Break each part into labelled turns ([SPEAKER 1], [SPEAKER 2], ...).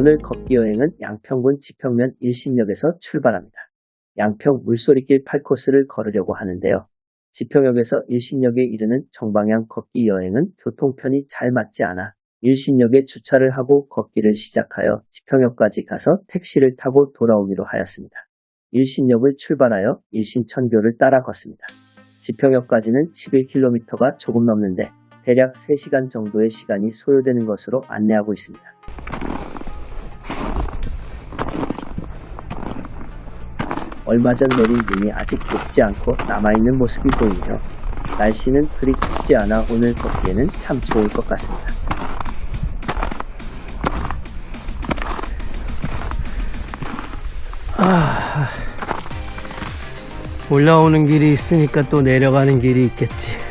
[SPEAKER 1] 오늘 걷기 여행은 양평군 지평면 일신역에서 출발합니다. 양평 물소리길 8코스를 걸으려고 하는데요. 지평역에서 일신역에 이르는 정방향 걷기 여행은 교통편이 잘 맞지 않아 일신역에 주차를 하고 걷기를 시작하여 지평역까지 가서 택시를 타고 돌아오기로 하였습니다. 일신역을 출발하여 일신천교를 따라 걷습니다. 지평역까지는 11km가 조금 넘는데 대략 3시간 정도의 시간이 소요되는 것으로 안내하고 있습니다. 얼마 전 내린 눈이 아직 녹지 않고 남아있는 모습이 보이며 날씨는 그리 춥지 않아 오늘 걷기에는 참 좋을 것 같습니다.
[SPEAKER 2] 올라오는 길이 있으니까 또 내려가는 길이 있겠지.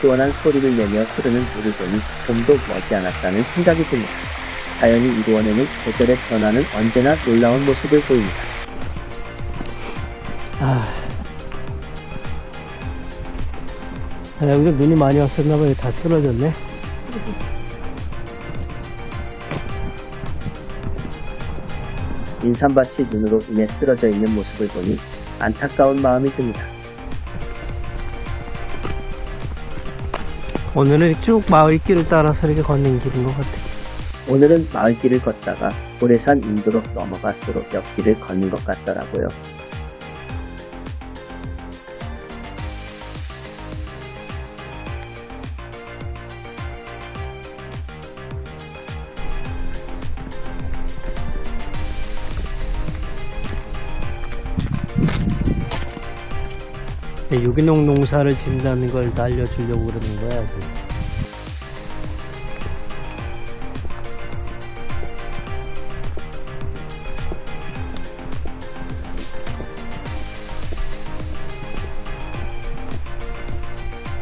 [SPEAKER 1] 시원한 소리를 내며 흐르는 물을 보니 좀도 머지않았다는 생각이 듭니다. 자연이 이루어내는 계절의 변화는 언제나 놀라운 모습을 보입니다.
[SPEAKER 2] 아. 아, 여기도 눈이 많이 왔었나봐요. 다 쓰러졌네.
[SPEAKER 1] 인삼밭이 눈으로 인해 쓰러져 있는 모습을 보니 안타까운 마음이 듭니다.
[SPEAKER 2] 오늘은 쭉 마을길을 따라서 이렇게 걷는 길인 것 같아.
[SPEAKER 1] 오늘은 마을길을 걷다가 고래산 인도로 도로 옆길을 걷는 것 같더라고요.
[SPEAKER 2] 유기농 농사를 짓는다는 걸다 알려주려고 그러는 거야. 지금.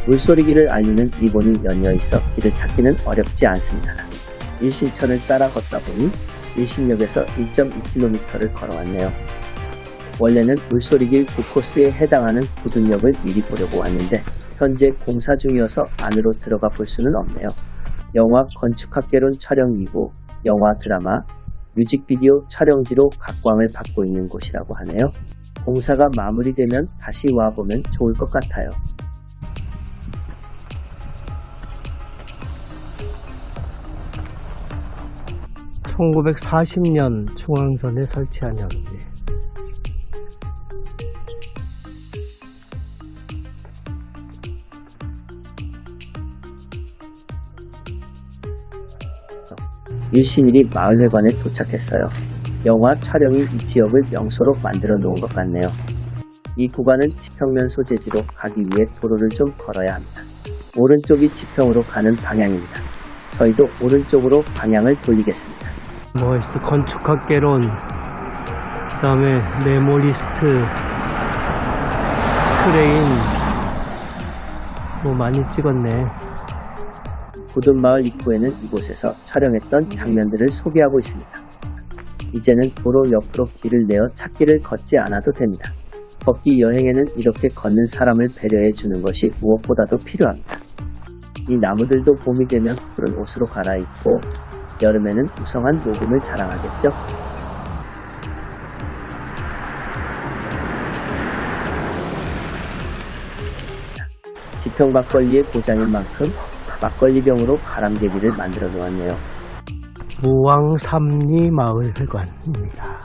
[SPEAKER 1] 물소리길을 알리는 리본이 연이어 있어 길을 찾기는 어렵지 않습니다. 일신천을 따라 걷다 보니 일신역에서 1.2km를 걸어왔네요. 원래는 물소리길 9코스에 해당하는 고등역을 미리 보려고 왔는데 현재 공사 중이어서 안으로 들어가 볼 수는 없네요. 영화 건축학개론 촬영이고 영화 드라마 뮤직비디오 촬영지로 각광을 받고 있는 곳이라고 하네요. 공사가 마무리되면 다시 와보면 좋을 것 같아요.
[SPEAKER 2] (1940년) 중앙선에 설치한 현재
[SPEAKER 1] 일신일이 마을회관에 도착했어요. 영화 촬영이 이 지역을 명소로 만들어 놓은 것 같네요. 이 구간은 지평면 소재지로 가기 위해 도로를 좀 걸어야 합니다. 오른쪽이 지평으로 가는 방향입니다. 저희도 오른쪽으로 방향을 돌리겠습니다.
[SPEAKER 2] 뭐 있어 건축학개론 그 다음에 메모리스트 트레인 뭐 많이 찍었네
[SPEAKER 1] 굳은 마을 입구에는 이곳에서 촬영했던 장면들을 소개하고 있습니다. 이제는 도로 옆으로 길을 내어 찾기를 걷지 않아도 됩니다. 걷기 여행에는 이렇게 걷는 사람을 배려해 주는 것이 무엇보다도 필요합니다. 이 나무들도 봄이 되면 푸른 옷으로 갈아입고 여름에는 우성한 녹음을 자랑하겠죠. 지평 막걸리의 고장인 만큼 막걸리병으로 바람개비를 만들어 놓았네요.
[SPEAKER 2] 무왕삼리 마을 회관입니다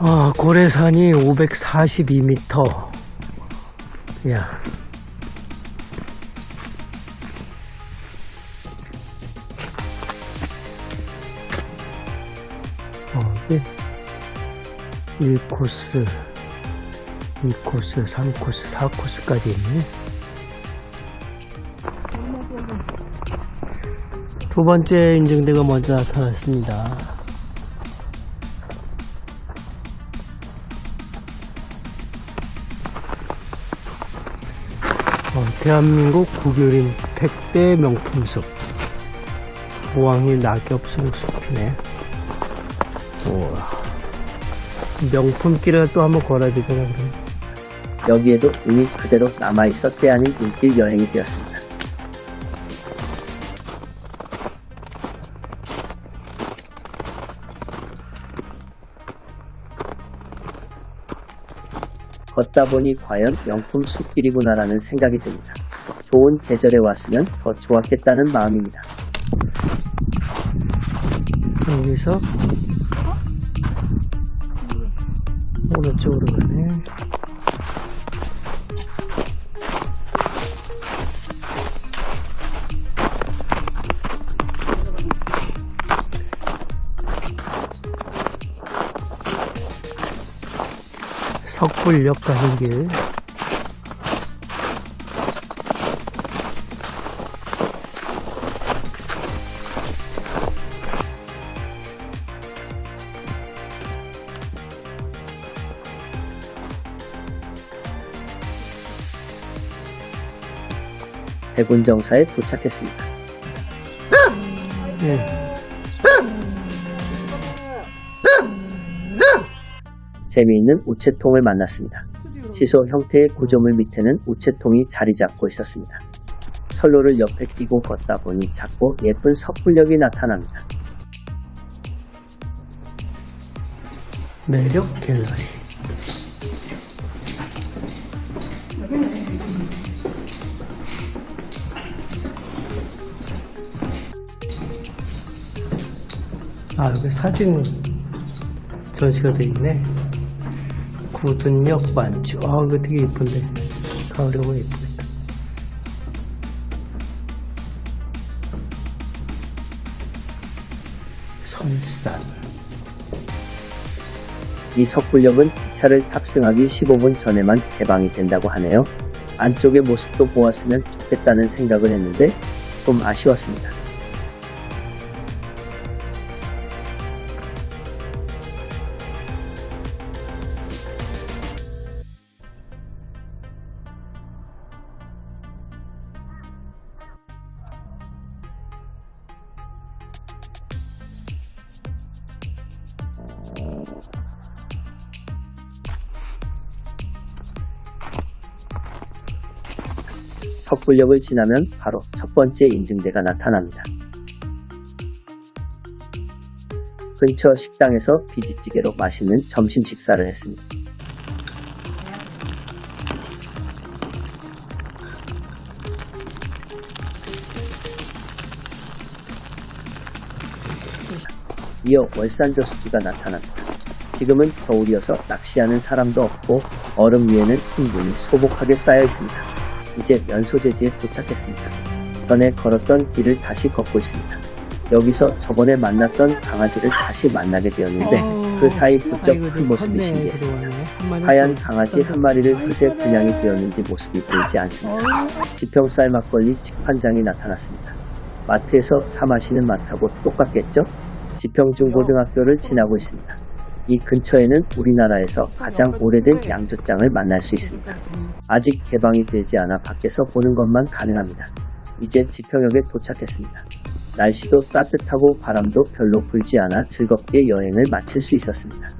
[SPEAKER 2] 아 고래산이 542m 야 1코스, 2코스, 3코스, 4코스까지 있네. 두 번째 인증대가 먼저 나타났습니다. 어, 대한민국 국유림 100대 명품숲 보왕리 낙엽성 숲이네. 우와. 명품길을 또 한번 걸어야 되잖아, 그럼.
[SPEAKER 1] 여기에도 이미 그대로 남아있어 때 아닌 눈길 여행이 되었습니다. 걷다 보니 과연 명품 숲길이구나라는 생각이 듭니다. 좋은 계절에 왔으면 더 좋았겠다는 마음입니다.
[SPEAKER 2] 여기서 오른쪽으로 가네. 석불역 가는 길.
[SPEAKER 1] 백운정사에 도착했습니다.
[SPEAKER 2] 네.
[SPEAKER 1] 재미있는 우체통을 만났습니다. 시소 형태의 구조물 밑에는 우체통이 자리 잡고 있었습니다. 철로를 옆에 끼고 걷다 보니 작고 예쁜 석굴력이 나타납니다.
[SPEAKER 2] 매력 갤러리. 아, 여기 사진 전시가 돼 있네. 구둔역 만주. 아, 이거 되게 예쁜데. 가을에 오면 예쁘겠다. 선산.
[SPEAKER 1] 이 석굴력은 기차를 탑승하기 15분 전에만 개방이 된다고 하네요. 안쪽의 모습도 보았으면 좋겠다는 생각을 했는데 좀 아쉬웠습니다. 석굴역을 지나면 바로 첫 번째 인증대가 나타납니다. 근처 식당에서 비지찌개로 맛있는 점심 식사를 했습니다. 이어 월산저수지가 나타납니다. 지금은 겨울이어서 낚시하는 사람도 없고 얼음 위에는 흰 눈이 소복하게 쌓여 있습니다. 이제 면소재지에 도착했습니다. 전에 걸었던 길을 다시 걷고 있습니다. 여기서 저번에 만났던 강아지를 다시 만나게 되었는데 그 사이 부쩍 큰 모습이 신기했습니다. 하얀 강아지 한 마리를 그새 분양이 되었는지 모습이 보이지 않습니다. 지평쌀 막걸리 직판장이 나타났습니다. 마트에서 사 마시는 맛하고 똑같겠죠? 지평중고등학교를 지나고 있습니다. 이 근처에는 우리나라에서 가장 오래된 양조장을 만날 수 있습니다. 아직 개방이 되지 않아 밖에서 보는 것만 가능합니다. 이제 지평역에 도착했습니다. 날씨도 따뜻하고 바람도 별로 불지 않아 즐겁게 여행을 마칠 수 있었습니다.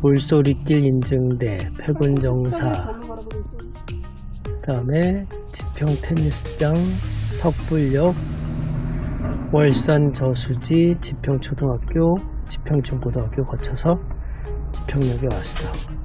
[SPEAKER 2] 물소리길 인증대, 패군정사, 그 다음에 지평 테니스장, 석불역, 월산 저수지, 지평초등학교, 지평중고등학교 거쳐서 지평역에 왔어.